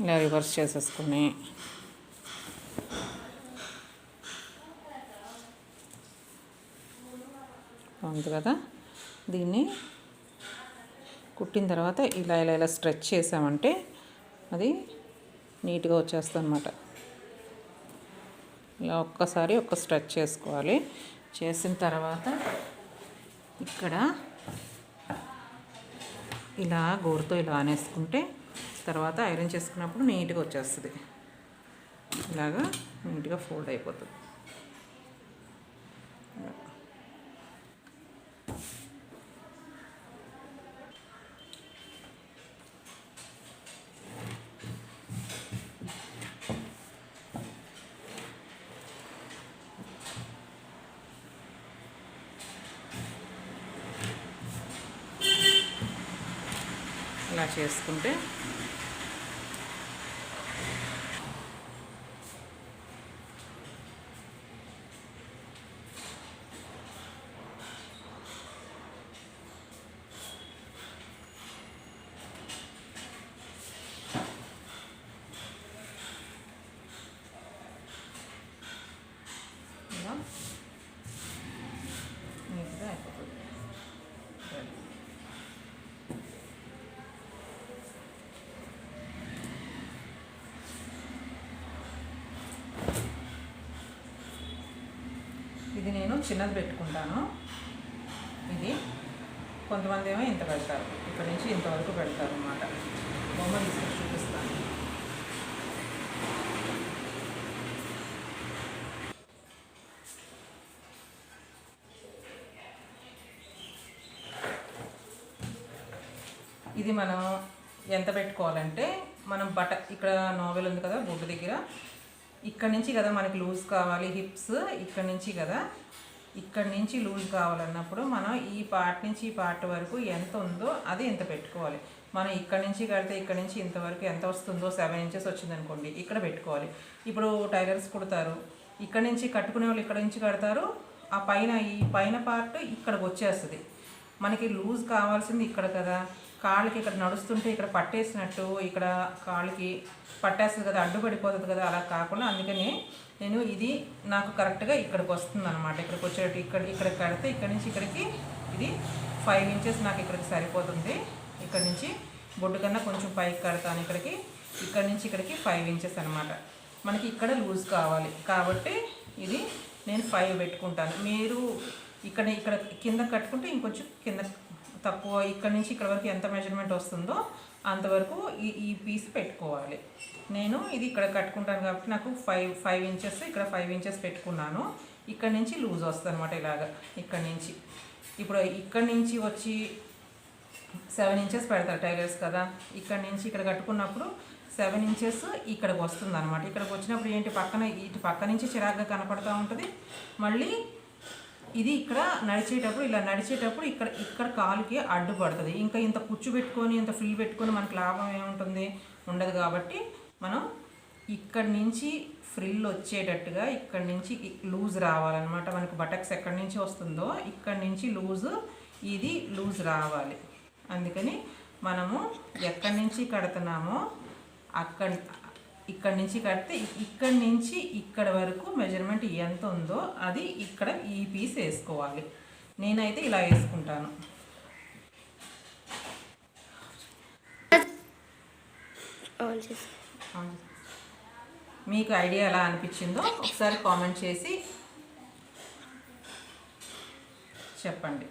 ఇలా రివర్స్ చేసేసుకుని. ఉంది కదా? దీన్ని కుట్టిన తర్వాత ఇలా ఇలా ఇలా స్ట్రెచ్ చేసామంటే అది నీట్గా వచ్చేస్తుందన్నమాట. ఇలా ఒక్కసారి ఒక్క స్ట్రెచ్ చేసుకోవాలి. చేసిన తర్వాత ఇక్కడ ఇలా గోరుతో ఇలా ఆనేసుకుంటే తర్వాత ఐరన్ చేసుకున్నప్పుడు నీట్గా వచ్చేస్తుంది. ఇలాగా నీట్గా ఫోల్డ్ అయిపోతుంది. ఇలా చేసుకుంటే ఇలా నీట్గా అయిపోతుంది Ready. ఇది నేను చిన్నది పెట్టుకుంటాను. ఇది కొంతమంది ఏమో ఇంత పెడతారు. ఇక్కడ నుంచి ఇంతవరకు పెడతారు అన్నమాట. బొమ్మ తీసుకొని చూపిస్తాను. ఇది మనం ఎంత పెట్టుకోవాలంటే మనం బట ఇక్కడ నోవెల్ ఉంది కదా బొడ్డు దగ్గర. ఇక్కడ నుంచి కదా మనకి లూజ్ కావాలి హిప్స్. ఇక్కడ నుంచి కదా ఇక్కడ నుంచి లూజ్ కావాలన్నప్పుడు మనం ఈ పార్ట్ నుంచి ఈ పార్ట్ వరకు ఎంత ఉందో అది ఇంత పెట్టుకోవాలి. మనం ఇక్కడ నుంచి కడితే ఇక్కడ నుంచి ఇంతవరకు ఎంత వస్తుందో సెవెన్ ఇంచెస్ వచ్చింది అనుకోండి ఇక్కడ పెట్టుకోవాలి. ఇప్పుడు టైలర్స్ కుడతారు ఇక్కడ నుంచి కట్టుకునే వాళ్ళు ఇక్కడ నుంచి కడతారు ఆ పైన ఈ పైన పార్ట్ ఇక్కడికి వచ్చేస్తుంది. మనకి లూజ్ కావాల్సింది ఇక్కడ కదా. కాళ్ళకి ఇక్కడ నడుస్తుంటే ఇక్కడ పట్టేసినట్టు ఇక్కడ కాళ్ళకి పట్టేస్తుంది కదా అడ్డు పడిపోతుంది కదా అలా కాకుండా అందుకని నేను ఇది నాకు కరెక్ట్గా ఇక్కడికి వస్తుంది అనమాట ఇక్కడికి వచ్చేటట్టు ఇక్కడ ఇక్కడ కడితే ఇక్కడ నుంచి ఇక్కడికి ఇది ఫైవ్ ఇంచెస్ నాకు ఇక్కడికి సరిపోతుంది. ఇక్కడ నుంచి బొడ్డు కన్నా కొంచెం పైకి కడతాను ఇక్కడికి. ఇక్కడ నుంచి ఇక్కడికి ఫైవ్ ఇంచెస్ అనమాట మనకి ఇక్కడ లూజ్ కావాలి. కాబట్టి ఇది నేను ఫైవ్ పెట్టుకుంటాను. మీరు ఇక్కడ ఇక్కడ కింద కట్టుకుంటే ఇంకొంచెం కింద తక్కువ ఇక్కడ నుంచి ఇక్కడ వరకు ఎంత మెజర్మెంట్ వస్తుందో అంతవరకు ఈ ఈ పీస్ పెట్టుకోవాలి. నేను ఇది ఇక్కడ కట్టుకుంటాను కాబట్టి నాకు ఫైవ్ ఫైవ్ ఇంచెస్ ఇక్కడ ఫైవ్ ఇంచెస్ పెట్టుకున్నాను. ఇక్కడ నుంచి లూజ్ వస్తుంది అనమాట ఇలాగా ఇక్కడ నుంచి. ఇప్పుడు ఇక్కడ నుంచి వచ్చి సెవెన్ ఇంచెస్ పెడతారు టైలర్స్ కదా. ఇక్కడ నుంచి ఇక్కడ కట్టుకున్నప్పుడు సెవెన్ ఇంచెస్ ఇక్కడికి వస్తుంది అనమాట ఇక్కడికి వచ్చినప్పుడు ఏంటి? పక్కన ఇటు పక్క నుంచి చిరాగ్గా కనపడుతూ ఉంటుంది. మళ్ళీ ఇది ఇక్కడ నడిచేటప్పుడు ఇలా నడిచేటప్పుడు ఇక్కడ ఇక్కడ కాలుకి అడ్డుపడుతుంది. ఇంకా ఇంత కుచ్చు పెట్టుకొని ఇంత ఫిల్ పెట్టుకొని మనకు లాభం ఏముంటుంది? ఉండదు కాబట్టి మనం ఇక్కడి నుంచి ఫ్రిల్ వచ్చేటట్టుగా ఇక్కడ నుంచి లూజ్ రావాలన్నమాట. మనకు బటక్స్ ఎక్కడి నుంచి వస్తుందో ఇక్కడ నుంచి లూజ్ ఇది లూజ్ రావాలి. అందుకని మనము ఎక్కడి నుంచి కడుతున్నామో అక్కడ ఇక్కడ నుంచి కడితే ఇక్కడి నుంచి ఇక్కడ వరకు మెజర్మెంట్ ఎంత ఉందో అది ఇక్కడ ఈ పీస్ వేసుకోవాలి. నేనైతే ఇలా వేసుకుంటాను. మీకు ఐడియా ఎలా అనిపించిందో ఒకసారి కామెంట్ చేసి చెప్పండి.